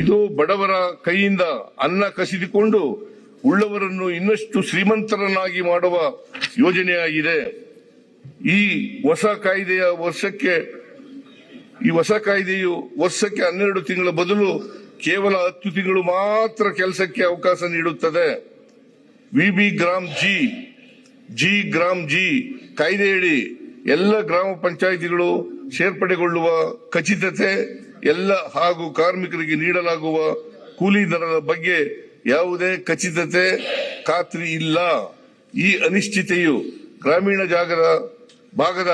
ಇದು ಬಡವರ ಕೈಯಿಂದ ಅನ್ನ ಕಸಿದುಕೊಂಡು ಉಳ್ಳವರನ್ನು ಇನ್ನಷ್ಟು ಶ್ರೀಮಂತರನ್ನಾಗಿ ಮಾಡುವ ಯೋಜನೆಯಾಗಿದೆ. ಈ ಹೊಸ ಕಾಯ್ದೆಯ ವರ್ಷಕ್ಕೆ, ಈ ಹೊಸ ಕಾಯ್ದೆಯು ವರ್ಷಕ್ಕೆ ಹನ್ನೆರಡು ತಿಂಗಳ ಬದಲು ಕೇವಲ ಹತ್ತು ತಿಂಗಳು ಮಾತ್ರ ಕೆಲಸಕ್ಕೆ ಅವಕಾಶ ನೀಡುತ್ತದೆ. VB G RAM G G G RAM G ಕಾಯ್ದೆಯಡಿ ಎಲ್ಲ ಗ್ರಾಮ ಪಂಚಾಯಿತಿಗಳು ಸೇರ್ಪಡೆಗೊಳ್ಳುವ ಖಚಿತತೆ ಎಲ್ಲ ಹಾಗೂ ಕಾರ್ಮಿಕರಿಗೆ ನೀಡಲಾಗುವ ಕೂಲಿ ದರದ ಬಗ್ಗೆ ಯಾವುದೇ ಖಚಿತತೆ ಖಾತ್ರಿ ಇಲ್ಲ. ಈ ಅನಿಶ್ಚಿತೆಯು ಗ್ರಾಮೀಣ ಜಾಗದ ಭಾಗದ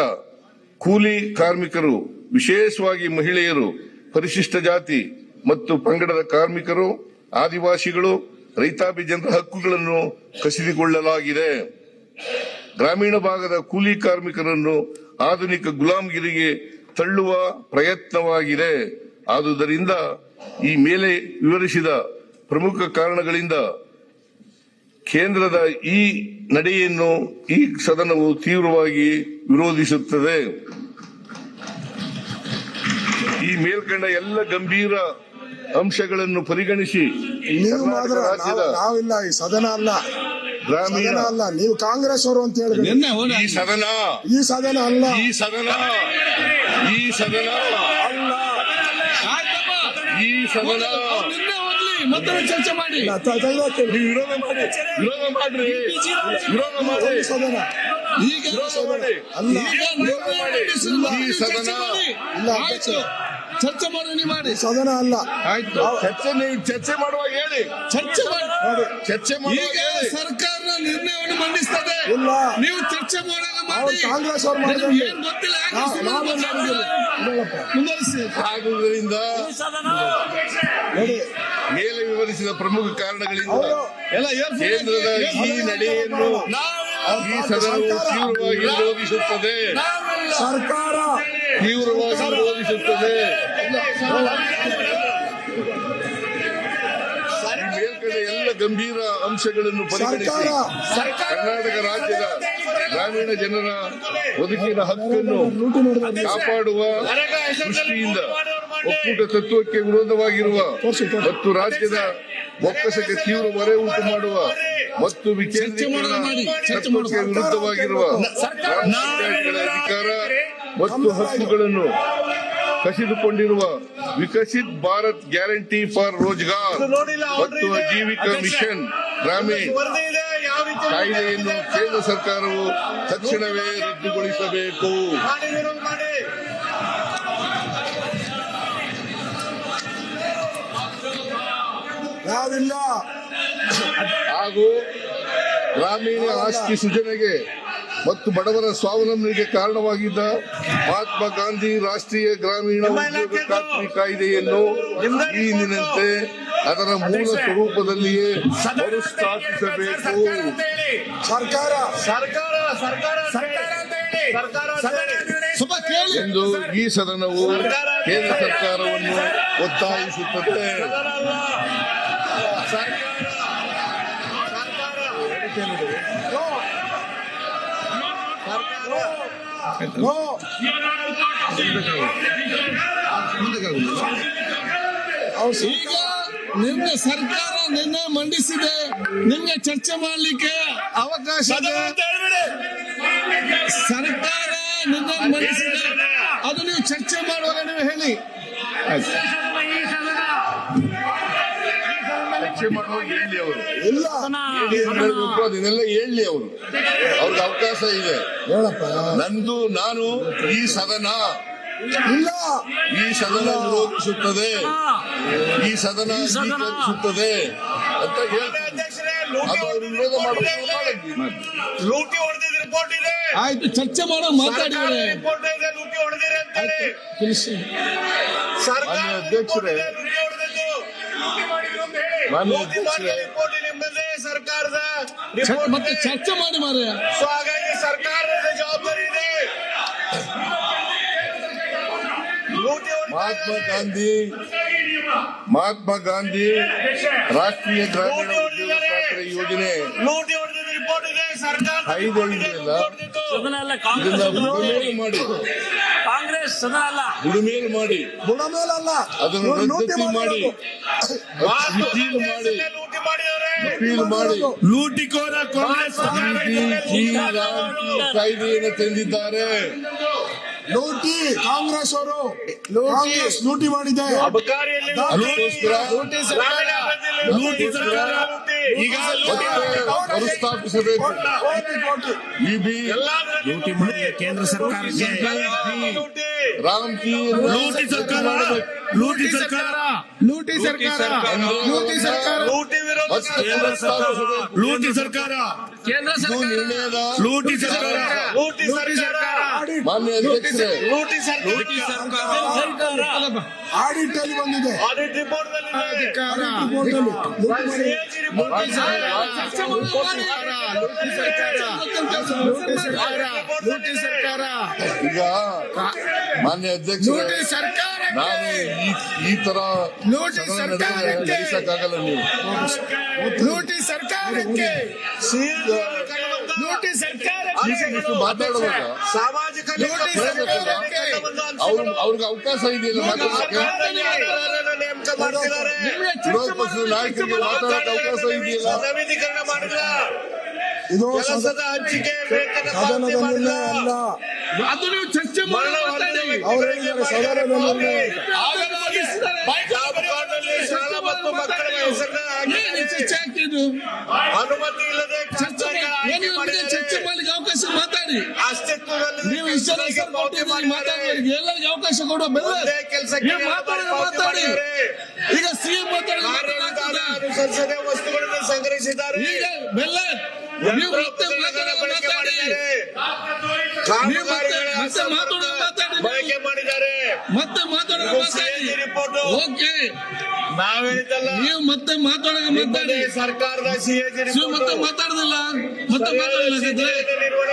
ಕೂಲಿ ಕಾರ್ಮಿಕರು, ವಿಶೇಷವಾಗಿ ಮಹಿಳೆಯರು, ಪರಿಶಿಷ್ಟ ಜಾತಿ ಮತ್ತು ಪಂಗಡದ ಕಾರ್ಮಿಕರು, ಆದಿವಾಸಿಗಳು ರೈತಾಪಿ ಜನರ ಹಕ್ಕುಗಳನ್ನು ಕಸಿದುಕೊಳ್ಳಲಾಗಿದೆ. ಗ್ರಾಮೀಣ ಭಾಗದ ಕೂಲಿ ಕಾರ್ಮಿಕರನ್ನು ಆಧುನಿಕ ಗುಲಾಮಗಿರಿಗೆ ತಳ್ಳುವ ಪ್ರಯತ್ನವಾಗಿದೆ. ಆದುದರಿಂದ ಈ ಮೇಲೆ ವಿವರಿಸಿದ ಪ್ರಮುಖ ಕಾರಣಗಳಿಂದ ಕೇಂದ್ರದ ಈ ನಡೆಯನ್ನು ಈ ಸದನವು ತೀವ್ರವಾಗಿ ವಿರೋಧಿಸುತ್ತದೆ. ಈ ಮೇಲ್ಕಂಡ ಎಲ್ಲ ಗಂಭೀರ ಅಂಶಗಳನ್ನು ಪರಿಗಣಿಸಿ ನೀವು ಮಾತ್ರ ನಾವು- ನಾವಿಲ್ಲ ಈ ಸದನ ಅಲ್ಲ. ಗ್ರಾಮೀಣ ಸದನ ಅಲ್ಲ. ನೀವು ಕಾಂಗ್ರೆಸ್ ಅವರು ಅಂತ ಹೇಳಿದ್ರೆ ಈ ಸದನ ಈ ಸದನ ಅಲ್ಲ. ಈ ಸದನ ಈ ಸದನ ಅಲ್ಲ. ಈ ಸದನ ಮತ್ತೆ ಚರ್ಚೆ ಮಾಡಿ. ನೀವು ವಿರೋಧ ಮಾಡಿ. ವಿರೋಧ ಮಾಡ್ರಿ. ವಿರೋಧ ಮಾಡಿ. ಸದನ ಈಗ ವಿರೋಧ ಮಾಡಿ. ಅಲ್ಲ. ಈ ಸದನ ಇಲ್ಲ, ಆಯ್ತು. ಚರ್ಚೆ ಮಾಡಿ. ನೀವು ಮಾಡಿ ಸದನ ಅಲ್ಲ. ಆಯ್ತು. ಚರ್ಚೆ ನೀವು ಚರ್ಚೆ ಮಾಡುವಾಗ ಹೇಳಿ. ಚರ್ಚೆ ಮಾಡಿ. ಚರ್ಚೆ ಮಾಡಿ ಹೇಳಿ. ಸರ್ಕಾರ ನಿರ್ಣಯವನ್ನು ಮಂಡಿಸ್ತದೆ. ಇಲ್ಲ. ನೀವು ಚರ್ಚೆ ಮಾಡೋದು ಮಾಡಿ ಕಾಂಗ್ರೆಸ್ ಅವ್ರು ಮೇಲೆ ವಿವರಿಸಿದ ಪ್ರಮುಖ ಕಾರಣಗಳಿಂದ ಕೇಂದ್ರದ ಈ ನಡೆಯನ್ನು ಈ ಸದನವು ತೀವ್ರವಾಗಿ ವಿರೋಧಿಸುತ್ತದೆ. ಸರ್ಕಾರ. ತೀವ್ರವಾಗಿ ವಿರೋಧಿಸುತ್ತದೆ. ಮೇಲ್ಕಡೆ ಎಲ್ಲ ಗಂಭೀರ ಅಂಶಗಳನ್ನು ಪರಿಗಣಿಸಿ ಕರ್ನಾಟಕ ರಾಜ್ಯದ ಗ್ರಾಮೀಣ ಜನರ ಬದುಕಿನ ಹಕ್ಕನ್ನು ಕಾಪಾಡುವ ದೃಷ್ಟಿಯಿಂದ ಒಕ್ಕೂಟ ತತ್ವಕ್ಕೆ ವಿರೋಧವಾಗಿರುವ ಮತ್ತು ರಾಜ್ಯದ ಒಕ್ಕಸಕ್ಕೆ ತೀವ್ರ ಹೊರೆ ಉಂಟು ಮಾಡುವ ಮತ್ತು ವಿಕೇಂದ್ರೀಕರಣ ತತ್ವಕ್ಕೆ ವಿರುದ್ಧವಾಗಿರುವ ಅಧಿಕಾರ ಮತ್ತು ಹಕ್ಕುಗಳನ್ನು ಕಸಿದುಕೊಂಡಿರುವ ವಿಕಸಿತ್ ಭಾರತ್ ಗ್ಯಾರಂಟಿ ಫಾರ್ ರೋಜ್ಗಾರ್ ಮತ್ತು ಜೀವಿಕಾ ಮಿಷನ್ ಗ್ರಾಮೀಣ್ ಕಾಯ್ದೆಯನ್ನು ಕೇಂದ್ರ ಸರ್ಕಾರವು ತಕ್ಷಣವೇ ರದ್ದುಗೊಳಿಸಬೇಕು. ಹಾಗೂ ಗ್ರಾಮೀಣ ಆಸ್ತಿ ಸೃಜನೆಗೆ ಮತ್ತು ಬಡವರ ಸ್ವಾವಲಂಬನೆಗೆ ಕಾರಣವಾಗಿದ್ದ ಮಹಾತ್ಮ ಗಾಂಧಿ ರಾಷ್ಟ್ರೀಯ ಗ್ರಾಮೀಣ ಉದ್ಯೋಗ ಖಾತ್ರಿ ಕಾಯ್ದೆಯನ್ನು ಈ ಅದರ ಮೂಲ ಸ್ವರೂಪದಲ್ಲಿಯೇ ಮರುಸ್ಥಾಪಿಸಬೇಕು. ಸರ್ಕಾರ. ಸರ್ಕಾರ ಸರ್ಕಾರ ಸರ್ಕಾರ ಅಂತ ಹೇಳಿ. ಸರ್ಕಾರ ಎಂದು ಈ ಸದನವು ಕೇಂದ್ರ ಸರ್ಕಾರವನ್ನು ಒತ್ತಾಯಿಸುತ್ತದೆ. ಈಗ ನಿನ್ನೆ ಸರ್ಕಾರ ನಿನ್ನೆ ಮಂಡಿಸಿದೆ ನಿಮ್ಗೆ ಚರ್ಚೆ ಮಾಡ್ಲಿಕ್ಕೆ ಅವಕಾಶ ಸರ್ಕಾರ ನಿನ್ನೆ ಮಂಡಿಸಿದೆ. ಅದು ನೀವು ಚರ್ಚೆ ಮಾಡುವಾಗ ನೀವು ಹೇಳಿ. ಚರ್ಚೆ ಮಾಡುವಾಗ ಹೇಳಿ ಅವರು. ಇಲ್ಲ. ಏನ್ ಹೇಳ್ಬೇಕು ಅದನ್ನೆಲ್ಲ ಹೇಳಿ ಅವರು. ಅವ್ರಿಗೆ ಅವಕಾಶ ಇದೆ. ಹೇಳಪ್ಪ. ನಂದು ನಾನು ಈ ಸದನ ಇಲ್ಲ. ಈ ಸದನ ವಿರೋಧಿಸುತ್ತದೆ ಈ ಸದನ ಸ್ವೀಕರಿಸುತ್ತದೆ ಅಂತ ವಿರೋಧ ಮಾಡೋದು ಲೂಟಿ ಹೊಡೆದಿದ್ದ ರಿಪೋರ್ಟ್ ಇದೆ. ಆಯ್ತು ಚರ್ಚೆ ಮಾಡೋ ಮಾತಾಡಿದ್ರೆ ರಿಪೋರ್ಟ್ ಇದೆ ಲೂಟಿ ಹೊಡೆದಿರಿ ಅಂತ ಹೇಳಿ ತಿಳಿಸಿ. ಸರ್ಕಾರ ಅಧ್ಯಕ್ಷರೇ. ಮಾನ್ಯ ಅಧ್ಯಕ್ಷರೇ. ರಿಪೋರ್ಟ್ ನಿಮ್ಮದೇ ಸರ್ಕಾರದ ಮತ್ತೆ ಚರ್ಚೆ ಮಾಡಿ ಮಾರೆ ಸೊ ಹಾಗಾಗಿ ಸರ್ಕಾರದ ಜವಾಬ್ದಾರಿ ಇದೆ. ಮಹಾತ್ಮ ಗಾಂಧಿ ಮಹಾತ್ಮ ಗಾಂಧಿ ರಾಷ್ಟ್ರೀಯ ಗ್ರಾಮೀಣ ಉದ್ಯೋಗ ಖಾತ್ರಿ ಯೋಜನೆ. ಲೂಟಿ ಹೊಡೆದಿದ್ದ ರಿಪೋರ್ಟ್ ಇದೆ. ಸರ್ಕಾರ ಐದು ಇದೆಯಲ್ಲ ವಿರೋಧ ಮಾಡಿ ಕಾಂಗ್ರೆಸ್ ಸದಾ ಅಲ್ಲ ದುಡಿಮೇಲ್ ಮಾಡಿ. ಬುಡ ಅಲ್ಲ ಅದನ್ನು ರದ್ದತಿ ಮಾಡಿ. ಮಾಡಿರೋದು. ಮಾಡಿ. ಲೂಟಿ ಮಾಡಿದವ್ರೆ ಮಾಡಿ. ಲೂಟಿಕೋರ ಕಾಂಗ್ರೆಸ್ ಕಾಯ್ದೆಯನ್ನು ತಂದಿದ್ದಾರೆ. ಲೂಟಿ ಕಾಂಗ್ರೆಸ್ ಅವರು ಕಾಂಗ್ರೆಸ್ ಲೂಟಿ ಮಾಡಿದೆ. ಲೂಟಿ. ಮಾಡಿ. ಕೇಂದ್ರ ಸರ್ಕಾರಕ್ಕೆ ರಾಮ್ಜಿ ಲೂಟಿ ಸರ್ಕಾರ. ಲೂಟಿ ಸರ್ಕಾರ ಲೂಟಿ ಸರ್ಕಾರ. ಲೂಟಿ ಸರ್ಕಾರ. ಲೂಟಿ ವಿರೋಧ. ಲೂಟಿ ಸರ್ಕಾರ. ಕೇಂದ್ರ ಸರ್ಕಾರ. ಲೂಟಿ ಸರ್ಕಾರ. ಲೂಟಿ ಸರ್ಕಾರ. ಮಾನ್ಯ ಅಧ್ಯಕ್ಷರೇ. ಲೂಟಿ ಸರ್ಕಾರ. ಆಡಿಟ್ ಅಲ್ಲಿ ಬಂದಿದೆ. ಆಡಿಟ್ ರಿಪೋರ್ಟ್ ಲೂಟಿ ಸರ್ಕಾರ. ಲೂಟಿ ಸರ್ಕಾರ. ಲೂಟಿ ಸರ್ಕಾರ. ಈಗ ಮಾನ್ಯ ಅಧ್ಯಕ್ಷರೇ ಲೂಟಿ ಸರ್ಕಾರ ನಾನು ಈ ಈ ತರ ನಡೆಸಕ್ಕಾಗಲ್ಲ ನೀವು. ಲೂಟಿ ಸರ್ಕಾರಕ್ಕೆ. ಲೂಟಿ ಸರ್ಕಾರಕ್ಕೆ ಇಷ್ಟು ಮಾತಾಡುವಾಗ ಸಾಮಾಜಿಕ ಲೂಟಿ ಸರ್ಕಾರಕ್ಕೆ ಅವ್ರು ಅವ್ರಿಗೆ ಅವಕಾಶ ಇದೆಯಲ್ಲ ಮಾತಾಡೋಕೆ ನೇಮಕ ಮಾಡ್ತಿದ್ದಾರೆ ನಿಮ್ಗೆ ವಿರೋಧ ಚರ್ಚೆ ಪಕ್ಷದ ನಾಯಕರಿಗೆ ಮಾತಾಡೋಕೆ ಅವಕಾಶ ಇದೆಯಲ್ಲ ನವೀಕರಣ ಮಾಡಿಲ್ಲ ಇದು ಕೆಲಸದ ಹಂಚಿಕೆ ವೇತನ ಪಾವತಿ ಸದನದ ಮಾಡಿಲ್ಲ ನಿರ್ಣಯ ಅಲ್ಲ ಅದು ನೀವು ಚರ್ಚೆ ಮಾಡಿ ಮರಣ ಮಾತಾಡಿ. ಹೊಂದಿದ ಅವ್ರು ವ್ಯಕ್ತಿಗಳಿಗೆ ಹೇಳಿದ್ದಾರೆ ಸದನದ ನಿರ್ಣಯ ಅಂತ. ಆಗ ಮಂಡಿಸಿದ್ದಾರೆ. ಜಾಬ್ ಕಾರ್ಡ್ನಲ್ಲಿ ಶಾಲಾ ಮತ್ತು ಮಕ್ಕಳ ಹೆಸರನ್ನ ಏನು ಹಾಕಿದ್ದಾರೆ. ಚರ್ಚೆ ಆಗ್ತಿದ್ದು ಅನುಮತಿ ಇಲ್ಲದೆ ಚರ್ಚೆ. ಮಾಡ್ಲಿಕ್ಕೆ ಅವಕಾಶ ಮಾತಾಡಿ ನೀವು ಮಾತಾಡಿ ಎಲ್ಲರಿಗೆ ಅವಕಾಶ ಕೊಡುವ ಬೆಲ್ಲ ಮಾತಾಡೋದು ಮಾತಾಡಿ ಈಗ ಸಿಎಂ ಮಾತಾಡಿ. ಅನುಸರಿಸದೆ ವಸ್ತುಗಳನ್ನು ಸಂಗ್ರಹಿಸಿದ್ದಾರೆ ಈಗ ಬೆಲ್ಲ ನೀವು ಮತ್ತೆ ಮಾತಾಡಿ. ನೀವು ಮತ್ತೆ- ಮಾತಾಡೋದು ಮಾತಾಡಿ. ಬಳಕೆ ಮಾಡಿದ್ದಾರೆ ಮತ್ತೆ ಮಾತಾಡಿ ಓಕೆ. ನಾವ್ ಹೇಳಿದ್ದಲ್ಲ ನೀವು ಮತ್ತೆ ಮಾತಾಡೋದು ಮಾತಾಡಿ. ಸರ್ಕಾರದ ಸಿಎಜಿ ನೀವು ಮತ್ತೆ ಮಾತಾಡುದಿಲ್ಲ. ಮತ್ತೆ ಮಾತಾಡಿಲ್ಲ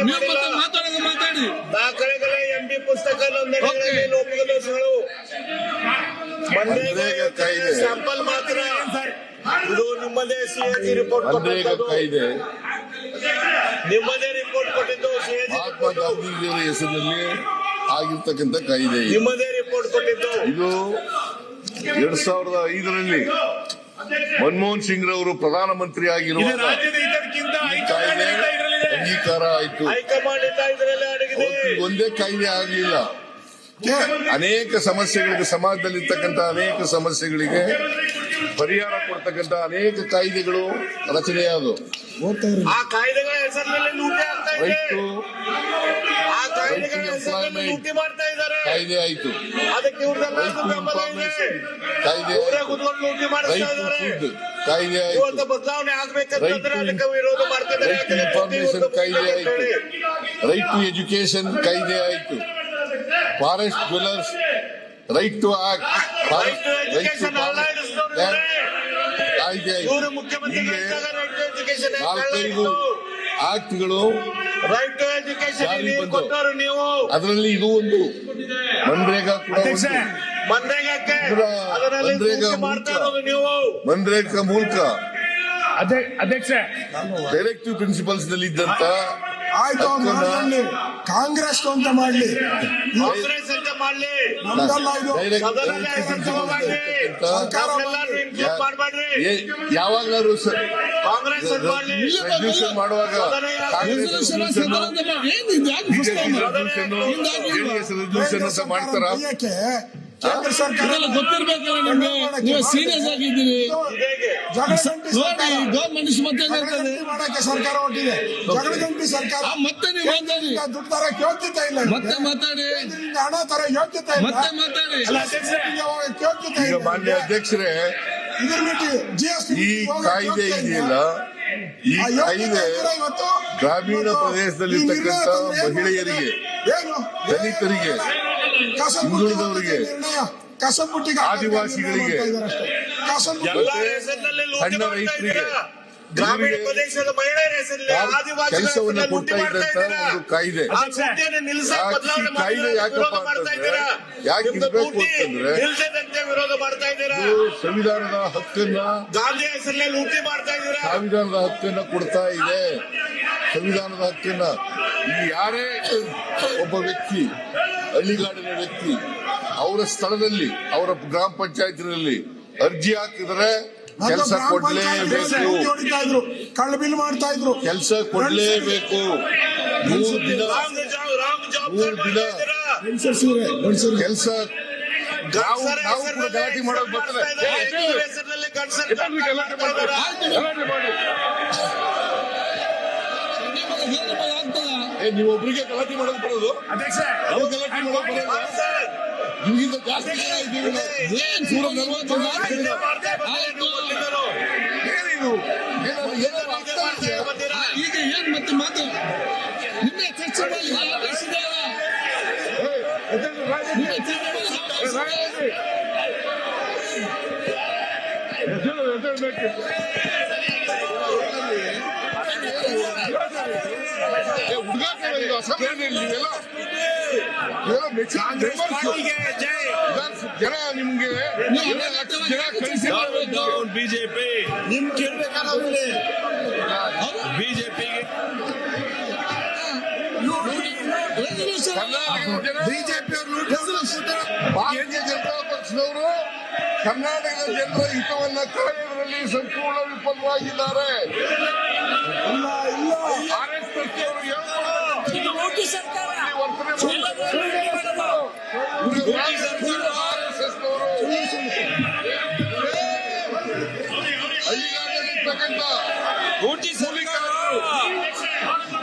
ನೀವು ಮತ್ತೆ ಮಾತಾಡೋದು ಮಾತಾಡಿ. ದಾಖಲೆಗಳ ಎಂಬಿ ಪುಸ್ತಕ. ಲೋಪದೋಷಗಳು. ಸ್ಯಾಂಪಲ್ ಮಾತ್ರ. ಇದು ನಿಮ್ಮದೇ ಸಿಎಜಿ ರಿಪೋರ್ಟ್ ಕೊಟ್ಟಿದ್ದು ನಿಮ್ಮದೇ ರಿಪೋರ್ಟ್ ಕೊಟ್ಟಿದ್ದು ಸಿಎಜಿ ಮಹಾತ್ಮ ಗಾಂಧೀಜಿಯವರ ಹೆಸರಿನಲ್ಲಿ ಆಗಿರ್ತಕ್ಕಂಥ ಕಾಯ್ದೆ ನಿಮ್ಮದೇ ರಿಪೋರ್ಟ್ ಕೊಟ್ಟಿದ್ದು. ಇದು ಎರಡ್ ಸಾವಿರದ ಐದರಲ್ಲಿ ಮನಮೋಹನ್ ಸಿಂಗ್ ರವರು ಆಗಿರುವ ಇದಕ್ಕಿಂತ ಈ ಕಾಯ್ದೆ ಅಂಗೀಕಾರ ಆಯಿತು. ಹೈಕಮಾಂಡ್ ಇಂದ ಇದರಲ್ಲಿ ಅಡಗಿದೆ. ಅವತ್ತು ಒಂದೇ ಕಾಯ್ದೆ ಆಗಲಿಲ್ಲ. ಅನೇಕ ಸಮಸ್ಯೆಗಳಿಗೆ ಸಮಾಜದಲ್ಲಿರ್ತಕ್ಕಂಥ ಅನೇಕ ಸಮಸ್ಯೆಗಳಿಗೆ ಪರಿಹಾರ ಕೊಡ್ತಕ್ಕಂಥ ಅನೇಕ ಕಾಯ್ದೆಗಳು ರಚನೆಯಾದವು. ಓದ್ತಾ ಲೂಟಿ ಮಾಡ್ತಾ ಇದ್ದಾರೆ. ಕಾಯ್ದೆ ಆಯ್ತು. ಅದಕ್ಕೆ ಇವ್ರದೆಲ್ಲ ಬೆಂಬಲ ಇದೆ. ಕಾಯ್ದೆ ಇವರೇ ಕುತ್ಕೊಂಡು ಲೂಟಿ ಮಾಡಿಸ್ತಾ ಇದ್ದಾರೆ. ಕಾಯ್ದೆ ಇವತ್ತು ಬದಲಾವಣೆ ಆಗ್ಬೇಕಂತಂದ್ರೆ ಅದಕ್ಕೆ ವಿರೋಧ ಮಾಡ್ತಿದ್ದಾರೆ ಇನ್ಫಾರ್ಮೇಶನ್ ಕಾಯ್ದೆ ಆಯ್ತು. ರೈಟ್ ಟು ಎಜುಕೇಶನ್ ಕಾಯ್ದೆ ಆಯ್ತು. Forest dwellers right to act forest right ಇವರೇ. ಕಾಯ್ದೆ ಆಯ್ತು. ಟು ನಾಲ್ಕೈದು ಆಕ್ಟ್ಗಳು ರೈಟ್ ಟು ಎಜುಕೇಶನ್. ಕೊಟ್ಟವರು ನೀವು. ಅದರಲ್ಲಿ ಇದು ಒಂದು ಮನ್ರೇಗಾ ಕೂಡ ಮನ್ರೇಗಕ್ಕೆ ಅದರಲ್ಲಿ ಮಾಡ್ತಾ ಮೂಲಕ. ಇರೋದು ನೀವು. ಮನ್ರೇಗಾ ಮೂಲಕ. ಅಧ್ಯಕ್ಷ ಡೈರೆಕ್ಟಿವ್ ಪ್ರಿನ್ಸಿಪಲ್ಸ್ನಲ್ಲಿ ಇದ್ದಂತ ಆಯ್ತು ಕಾಂಗ್ರೆಸ್ ಅಂತ ಮಾಡ್ಲಿ. ಕಾಂಗ್ರೆಸ್ ಅಂತ ಮಾಡ್ಲಿ. ಯಾವಾಗ್ಲಾದ್ರು ರೆಸಲ್ಯೂಷನ್ ಮಾಡುವಾಗ ರೆಸಲ್ಯೂಷನ್ ಅಂತ ಮಾಡ್ತಾರ? ಕೇಂದ್ರ ಸರ್ಕಾರ ಗೊತ್ತಿರ್ಬೇಕಲ್ಲ ನಿಮ್ಗೆ. ನೀವು ಸೀರಿಯಸ್ ಆಗಿದ್ದೀರಿ. ನೋಡಿ ಗೌರ್ಮೆಂಟ್ ಮತ್ತೆ ಮಾಡಕ್ಕೆ ಸರ್ಕಾರ ಹೊಟ್ಟಿದೆ ಜಗಳಗಂಟಿ ಸರ್ಕಾರ ಮತ್ತೆ ನೀವು ಮಾತಾಡಿ. ದುಡ್ಡು ತರ ಯೋಗ್ಯತೆ ಇಲ್ಲ ಮತ್ತೆ ಮಾತಾಡಿ. ಹಣ ತರ ಯೋಗ್ಯತೆ ಇಲ್ಲ. ಮತ್ತೆ ಮಾತಾಡಿ. ಈಗ ಇಲ್ಲ? ಮಾನ್ಯ ಅಧ್ಯಕ್ಷರೇ ಈ ಕಾಯ್ದೆ ಇದೆಯಲ್ಲ? ಈ ಕಾಯ್ದೆ ಗ್ರಾಮೀಣ ಪ್ರದೇಶದಲ್ಲಿರ್ತಕ್ಕಂಥ ಮಹಿಳೆಯರಿಗೆ ದಲಿತರಿಗೆ ಹಿಂದುಳಿದವರಿಗೆ, ಆದಿವಾಸಿಗಳಿಗೆ, ಸಣ್ಣ ರೈತರಿಗೆ, ಗ್ರಾಮೀಣ ಪ್ರದೇಶದ ಕೆಲಸವನ್ನ ಕೊಡ್ತಾ ಇದ್ದಂತ ಒಂದು ಕಾಯ್ದೆ. ಕಾಯ್ದೆ ಯಾಕಪ್ಪ ಮಾಡ್ತಾ ಅಂತಂದ್ರೆ, ಇದ್ದೀರಾ? ಯಾಕೆ ಇರ್ಬೇಕು ಅಂತಂದ್ರೆ, ವಿರೋಧ ಮಾಡ್ತಾ ಇದ್ದೀರಾ? ಸಂವಿಧಾನದ ಹಕ್ಕನ್ನ ಗಾಂಧಿ ಹೆಸರಲ್ಲಿ ಲೂಟಿ ಮಾಡ್ತಾ ಇದ್ದೀರಾ? ಸಂವಿಧಾನದ ಹಕ್ಕನ್ನ ಕೊಡ್ತಾ ಇದೆ. ಸಂವಿಧಾನದ ಹಕ್ಕನ್ನ ಇಲ್ಲಿ ಯಾರೇ ಒಬ್ಬ ವ್ಯಕ್ತಿ ಹಳ್ಳಿಗಾಡಿನ ವ್ಯಕ್ತಿ ಅವರ ಸ್ಥಳದಲ್ಲಿ ಅವರ ಗ್ರಾಮ ಪಂಚಾಯತಿನಲ್ಲಿ ಅರ್ಜಿ ಹಾಕಿದ್ರೆ ಕೆಲಸ ಕೊಡ್ಲೇಬೇಕು. ಬಿಲ್ ಮಾಡ್ತಾ ಇದ್ರು. ಕೆಲಸ ಕೊಡ್ಲೇಬೇಕು. ಮೂರು ದಿನ ಮೂರು ದಿನ ಕೆಲಸ ನಾವು ಕೂಡ ಗಲಾಟೆ ಮಾಡೋದು ಬರ್ತದೆ. ಗಲಾಟೆ ಮಾಡಿ. ನಿಮಗೆ ನಿಮಗೆ ಆಗ್ತದ ಏ ನೀವು ಒಬ್ರಿಗೆ ಗಲಾಟೆ ಮಾಡೋದು ಬರೋದು? ಅಧ್ಯಕ್ಷ ನಾವು ಗಲಾಟೆ ಮಾಡೋದು ಬರೋದು ನಿಮಗಿಂತ ಜಾಸ್ತಿ ನೂರ ನಲವತ್ತು ಏನಾದ್ರು ಈಗ ಏನ್ ಮತ್ತೆ ಮಾತು? ನಿಮ್ಮ ಚರ್ಚೆ ಮಾಡಿ ಅವಕಾಶ ಇದೆಯಲ್ಲ? ನಿಮಗೆ ಚರ್ಚೆ ಮಾಡಿ ಅವಕಾಶ ಇದೆ. ಏ, ಹುಡುಗಾಟ ಇದು ಅಸೆಂಬ್ಲಿನಲ್ಲಿ ನೀವೆಲ್ಲ ನೀವೆಲ್ಲ ಮೆಚ್ಚಿನ ಕಾಂಗ್ರೆಸ್ members. ಪಾರ್ಟಿಗೆ ಜೈ ವಿಧಾನಸಭೆ ಜನ ನಿಮ್ಗೆ ಬಿಜೆಪಿ ನಿಮ್ ಕೇಳ್ಬೇಕಾದ್ರೆ ಬಿಜೆಪಿಗೆ ಬಿಜೆಪಿ ಭಾರತೀಯ ಜನತಾ ಪಕ್ಷದವರು ಕರ್ನಾಟಕದ ಜನರ ಹಿತವನ್ನ ಕಾಯುವುದರಲ್ಲಿ ಸಂಪೂರ್ಣ ವಿಫಲವಾಗಿದ್ದಾರೆ.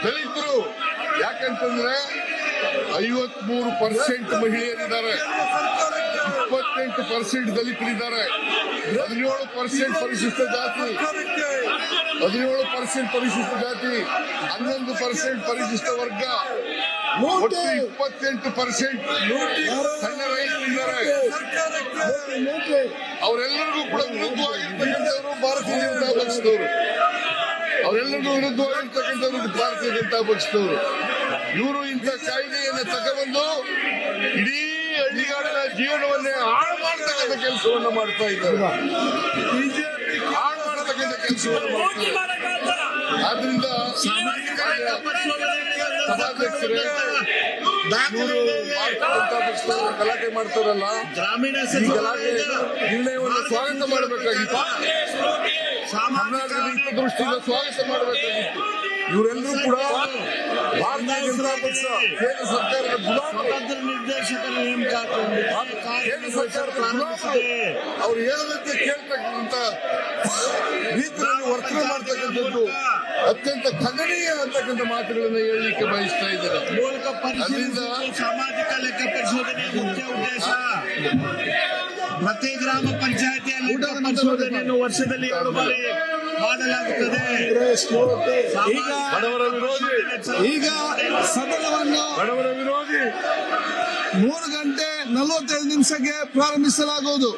ದಲಿತರು ಯಾಕಂತಂದ್ರೆ ಐವತ್ಮೂರು ಪರ್ಸೆಂಟ್ ಮಹಿಳೆಯರಿದ್ದಾರೆ. ಇಪ್ಪತ್ತೆಂಟು ಪರ್ಸೆಂಟ್ ದಲಿತರಿದ್ದಾರೆ ಹದಿನೇಳು ಪರ್ಸೆಂಟ್ ಪರಿಶಿಷ್ಟ ಜಾತಿ. ಹದಿನೇಳು ಪರ್ಸೆಂಟ್ ಪರಿಶಿಷ್ಟ ಜಾತಿ. ಹನ್ನೊಂದು ಪರ್ಸೆಂಟ್ ಪರಿಶಿಷ್ಟ ವರ್ಗ. ಇಪ್ಪತ್ತೆಂಟು ಪರ್ಸೆಂಟ್ ಸಣ್ಣ ರೈತರಿದ್ದಾರೆ. ಅವರೆಲ್ಲರಿಗೂ ಕೂಡ ವಿರುದ್ಧವಾಗಿರ್ತಕ್ಕಂಥವ್ರು ಭಾರತೀಯ ಜನತಾ ಪಕ್ಷದವರು. ಅವರೆಲ್ಲರಿಗೂ ವಿರುದ್ಧವಾಗಿರ್ತಕ್ಕಂಥವ್ರು ಭಾರತೀಯ ಜನತಾ ಪಕ್ಷದವರು. ಇವರು ಇಂಥ ಕಾಯ್ದೆಯನ್ನು ತಗೊಂಡು ಇಡೀ ಹಳ್ಳಿಗಾಡಿನ ಜೀವನವನ್ನೇ ಹಾಳು ಮಾಡತಕ್ಕಂತ ಕೆಲಸವನ್ನು ಮಾಡ್ತಾ ಇದ್ದಾರೆ. ಹಾಳು ಮಾಡ್ತಕ್ಕಂಥ ಕೆಲಸವನ್ನು ಮಾಡ್ತಾ ಇದ್ದಾರೆ. ಆದ್ರಿಂದ ಸಭಾಧ್ಯಕ್ಷರೇ ಗಲಾಟೆ ಮಾಡ್ತಾರಲ್ಲ ಗ್ರಾಮೀಣ ಗಲಾಟೆ ನಿರ್ಣಯವನ್ನು ಸ್ವಾಗತ ಮಾಡಬೇಕಾಗಿತ್ತು. ಕರ್ನಾಟಕದ ಹಿತದೃಷ್ಟಿಯಿಂದ ಸ್ವಾಗತ ಮಾಡಬೇಕಾಗಿತ್ತು. ಇವರೆಲ್ಲರೂ ಕೂಡ ಭಾರತೀಯ ಜನತಾ ಪಕ್ಷ ಕೇಂದ್ರ ಸರ್ಕಾರದ ಗುಲಾಮರ. ಸ್ವತಂತ್ರ ನಿರ್ದೇಶಕರ ನೇಮಕಾತಿ ಕೇಂದ್ರ ಸರ್ಕಾರದ ಗುಲಾಮರು. ಅವ್ರು ಹೇಳದಂತೆ ಕೇಳ್ತಕ್ಕಂಥ ರೀತಿಯಲ್ಲಿ ವರ್ತನೆ ಮಾಡ್ತಕ್ಕಂಥದ್ದು ಅತ್ಯಂತ ಖಂಡನೀಯ ಅಂತಕ್ಕಂಥ ಮಾತುಗಳನ್ನು ಹೇಳಲಿಕ್ಕೆ ಬಯಸ್ತಾ ಇದ್ದಾರೆ ಮೂಲಕ ಅದರಿಂದ- ಸಾಮಾಜಿಕ ಲೆಕ್ಕ ಪರಿಶೋಧನೆ ಮುಖ್ಯ ಉದ್ದೇಶ. ಪ್ರತಿ ಗ್ರಾಮ ಲೆಕ್ಕ ವರ್ಷದಲ್ಲಿ ಎರಡು ಬಾರಿ ಮಾಡಲಾಗುತ್ತದೆ. ಈಗ ಬಡವರ ವಿರೋಧಿ ಈಗ ಸದನವನ್ನು ಬಡವರ ವಿರೋಧಿ. ಮೂರು ಗಂಟೆ ನಲವತ್ತೈದು ನಿಮಿಷಕ್ಕೆ ಪ್ರಾರಂಭಿಸಲಾಗುವುದು.